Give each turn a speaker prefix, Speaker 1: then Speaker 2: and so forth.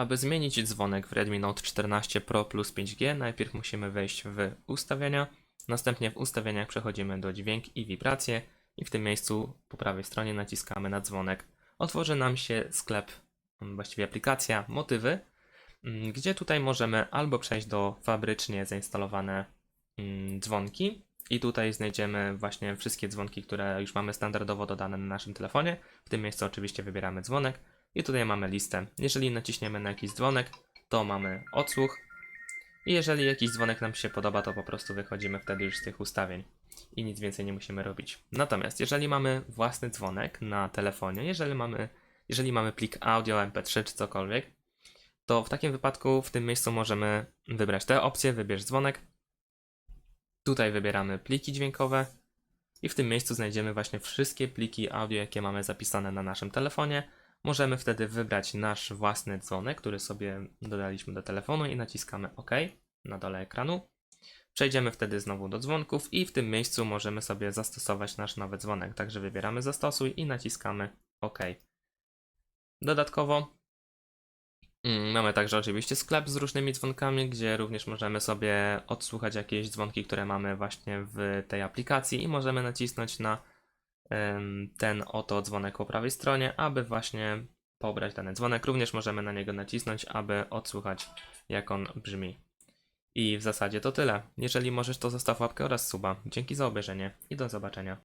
Speaker 1: Aby zmienić dzwonek w Redmi Note 14 Pro plus 5G, najpierw musimy wejść w ustawienia, następnie w ustawieniach przechodzimy do dźwięk i wibracje i w tym miejscu po prawej stronie naciskamy na dzwonek. Otworzy nam się sklep, mm, właściwie aplikacja Motywy, mm, gdzie tutaj możemy albo przejść do fabrycznie zainstalowane mm, dzwonki i tutaj znajdziemy właśnie wszystkie dzwonki, które już mamy standardowo dodane na naszym telefonie. W tym miejscu oczywiście wybieramy dzwonek i tutaj mamy listę. Jeżeli naciśniemy na jakiś dzwonek, to mamy odsłuch i jeżeli jakiś dzwonek nam się podoba, to po prostu wychodzimy wtedy już z tych ustawień i nic więcej nie musimy robić. Natomiast jeżeli mamy własny dzwonek na telefonie, jeżeli mamy, jeżeli mamy plik audio, mp3 czy cokolwiek, to w takim wypadku w tym miejscu możemy wybrać te opcje, wybierz dzwonek. Tutaj wybieramy pliki dźwiękowe i w tym miejscu znajdziemy właśnie wszystkie pliki audio, jakie mamy zapisane na naszym telefonie. Możemy wtedy wybrać nasz własny dzwonek, który sobie dodaliśmy do telefonu i naciskamy OK na dole ekranu. Przejdziemy wtedy znowu do dzwonków i w tym miejscu możemy sobie zastosować nasz nowy dzwonek. Także wybieramy zastosuj i naciskamy OK. Dodatkowo mm, mamy także oczywiście sklep z różnymi dzwonkami, gdzie również możemy sobie odsłuchać jakieś dzwonki, które mamy właśnie w tej aplikacji i możemy nacisnąć na ten oto dzwonek po prawej stronie, aby właśnie pobrać dany dzwonek. Również możemy na niego nacisnąć, aby odsłuchać jak on brzmi. I w zasadzie to tyle. Jeżeli możesz, to zostaw łapkę oraz suba. Dzięki za obejrzenie i do zobaczenia.